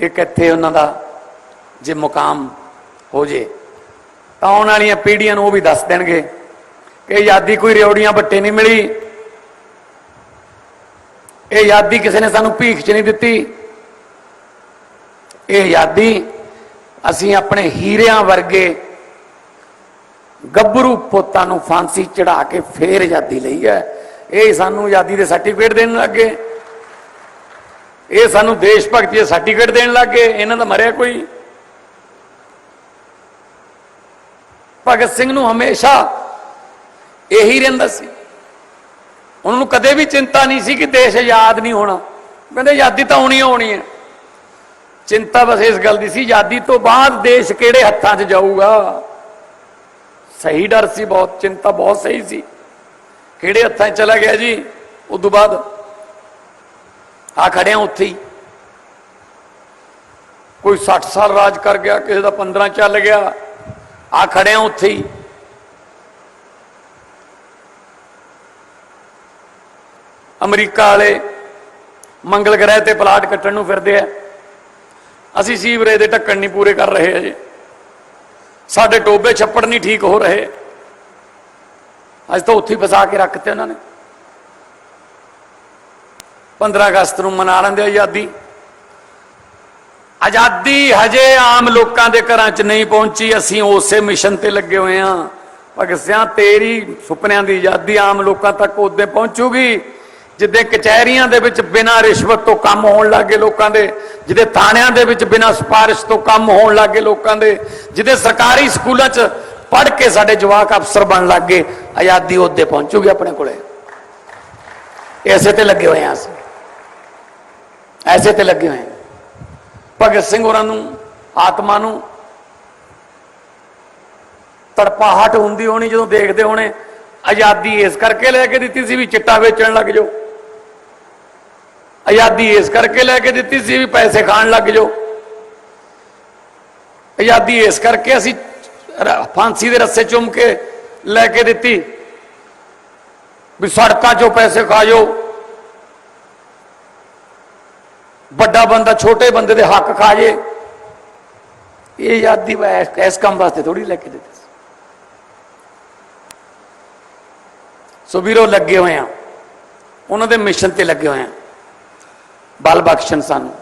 ਇੱਕ ਇੱਥੇ ਉਹਨਾਂ ਦਾ ਜੇ ਮੁਕਾਮ ਹੋ ਜੇ, ਤਾਂ ਆਉਣ ਵਾਲੀਆਂ ਪੀੜ੍ਹੀਆਂ ਨੂੰ ਉਹ ਵੀ ਦੱਸ ਦੇਣਗੇ ਕਿ ਆਜ਼ਾਦੀ ਕੋਈ ਰਿਉੜੀਆਂ ਬੱਟੇ ਨਹੀਂ ਮਿਲੀ। ਇਹ ਆਜ਼ਾਦੀ ਕਿਸੇ ਨੇ ਸਾਨੂੰ ਭੀਖ 'ਚ ਨਹੀਂ ਦਿੱਤੀ। ਇਹ ਆਜ਼ਾਦੀ ਅਸੀਂ ਆਪਣੇ ਹੀਰਿਆਂ ਵਰਗੇ ਗੱਭਰੂ ਪੁੱਤਾਂ ਨੂੰ ਫਾਂਸੀ ਚੜਾ ਕੇ ਫੇਰ ਆਜ਼ਾਦੀ ਲਈ ਹੈ। ਇਹ ਸਾਨੂੰ ਆਜ਼ਾਦੀ ਦੇ ਸਰਟੀਫਿਕੇਟ ਦੇਣ ਲੱਗੇ। ਇਹ ਸਾਨੂੰ ਦੇਸ਼ ਭਗਤੀ ਦਾ ਸਰਟੀਫਿਕੇਟ ਦੇਣ ਲੱਗ ਗਏ, ਇਹਨਾਂ ਦਾ ਮਰਿਆ ਕੋਈ। ਭਗਤ ਸਿੰਘ ਨੂੰ ਹਮੇਸ਼ਾ ਇਹੀ ਰਹਿੰਦਾ ਸੀ। ਉਹਨਾਂ ਨੂੰ ਕਦੇ ਵੀ ਚਿੰਤਾ ਨਹੀਂ ਸੀ ਕਿ ਦੇਸ਼ ਆਜ਼ਾਦ ਨਹੀਂ ਹੋਣਾ। ਕਹਿੰਦੇ ਆਜ਼ਾਦੀ ਤਾਂ ਹੋਣੀ ਹੋਣੀ ਹੈ। ਚਿੰਤਾ ਬਸ ਇਸ ਗੱਲ ਦੀ ਸੀ, ਆਜ਼ਾਦੀ ਤੋਂ ਬਾਅਦ ਦੇਸ਼ ਕਿਹੜੇ ਹੱਥਾਂ 'ਚ ਜਾਊਗਾ? ਸਹੀ ਡਰ ਸੀ ਬਹੁਤ, ਚਿੰਤਾ ਬਹੁਤ ਸਹੀ ਸੀ। ਕਿਹੜੇ ਹੱਥਾਂ 'ਚ ਚਲਾ ਗਿਆ ਜੀ? ਉਸ ਤੋਂ ਬਾਅਦ ਆ ਖੜਿਆ ਉੱਥੇ ਹੀ। ਕੋਈ 60 ਸਾਲ ਰਾਜ ਕਰ ਗਿਆ, ਕਿਸੇ ਦਾ 15 ਚੱਲ ਗਿਆ, ਆ ਖੜਿਆ ਉੱਥੇ ਹੀ। ਅਮਰੀਕਾ ਵਾਲੇ ਮੰਗਲ ਗ੍ਰਹਿ ਤੇ ਪਲਾਟ ਕੱਟਣ ਨੂੰ ਫਿਰਦੇ ਆ। ਅਸੀਂ ਸੀਵਰੇਜ ਦੇ ਢੱਕਣ ਨਹੀਂ ਪੂਰੇ ਕਰ ਰਹੇ ਅਜੇ ਸਾਡੇ ਟੋਬੇ ਛੱਪੜ ਨਹੀਂ ਠੀਕ ਹੋ ਰਹੇ। ਅੱਜ ਤਾਂ ਉੱਥੇ ਹੀ ਫਸਾ ਕੇ ਰੱਖਤੇ ਉਹਨਾਂ ਨੇ। 15 ਅਗਸਤ ਨੂੰ ਮਨਾ ਲੈਂਦੇ ਆਜ਼ਾਦੀ। ਆਜ਼ਾਦੀ ਹਜੇ ਆਮ ਲੋਕਾਂ ਦੇ ਘਰਾਂ 'ਚ ਨਹੀਂ ਪਹੁੰਚੀ, ਅਸੀਂ ਉਸੇ ਮਿਸ਼ਨ ਤੇ ਲੱਗੇ ਹੋਏ ਆਂ। ਭਗਤ ਸਿਆਂ, ਤੇਰੀ ਸੁਪਨਿਆਂ ਦੀ ਆਜ਼ਾਦੀ ਆਮ ਲੋਕਾਂ ਤੱਕ ਉਦੋਂ ਪਹੁੰਚੂਗੀ, ਜਿੱਦੇ ਕਚਹਿਰੀਆਂ ਦੇ ਵਿੱਚ ਬਿਨਾਂ ਰਿਸ਼ਵਤ ਤੋਂ ਕੰਮ ਹੋਣ ਲੱਗੇ ਲੋਕਾਂ ਦੇ, ਜਿੱਦੇ ਥਾਣਿਆਂ ਦੇ ਵਿੱਚ ਬਿਨਾਂ ਸਿਫਾਰਿਸ਼ ਤੋਂ ਕੰਮ ਹੋਣ ਲੱਗੇ ਲੋਕਾਂ ਦੇ, ਜਿੱਦੇ ਸਰਕਾਰੀ ਸਕੂਲਾਂ 'ਚ ਪੜ੍ਹ ਕੇ ਸਾਡੇ ਜਵਾਕ ਅਫਸਰ ਬਣ ਲੱਗੇ ਆਜ਼ਾਦੀ ਉਹਦੇ ਪਹੁੰਚੂਗੀ ਆਪਣੇ ਕੋਲੇ। ਇਸੇ ਤੇ ਲੱਗੇ ਹੋਏ ਆਂ ਅਸੀਂ। ਐਸੇ ਤੇ ਲੱਗੇ ਹੋਏ। ਭਗਤ ਸਿੰਘ ਹੋਰਾਂ ਨੂੰ, ਆਤਮਾ ਨੂੰ ਤੜਪਾਹਟ ਹੁੰਦੀ ਹੋਣੀ, ਜਦੋਂ ਦੇਖਦੇ ਹੋਣੇ, ਆਜ਼ਾਦੀ ਇਸ ਕਰਕੇ ਲੈ ਕੇ ਦਿੱਤੀ ਸੀ ਵੀ ਚਿੱਟਾ ਵੇਚਣ ਲੱਗ ਜਾਓ। ਆਜ਼ਾਦੀ ਇਸ ਕਰਕੇ ਲੈ ਕੇ ਦਿੱਤੀ ਸੀ ਵੀ ਪੈਸੇ ਖਾਣ ਲੱਗ ਜਾਓ। ਆਜ਼ਾਦੀ ਇਸ ਕਰਕੇ ਅਸੀਂ ਫਾਂਸੀ ਦੇ ਰੱਸੇ ਚੁੰਮ ਕੇ ਲੈ ਕੇ ਦਿੱਤੀ ਵੀ ਸੜਕਾਂ 'ਚੋਂ ਪੈਸੇ ਖਾ ਜਾਓ। ਵੱਡਾ ਬੰਦਾ ਛੋਟੇ ਬੰਦੇ ਦੇ ਹੱਕ ਖਾ ਜੇ। ਇਹ ਆਜ਼ਾਦੀ ਵਾ- ਇਸ- ਕੰਮ ਵਾਸਤੇ ਥੋੜੀ ਲੈ ਕੇ ਦਿੱਤੀ ਸੋ ਵੀਰੋ, ਲੱਗੇ ਹੋਏ ਆ। ਉਹਨਾਂ ਦੇ ਮਿਸ਼ਨ ਤੇ ਲੱਗੇ ਹੋਏ ਆ। ਬਲ ਬਖਸ਼ਣ ਸਾਨੂੰ।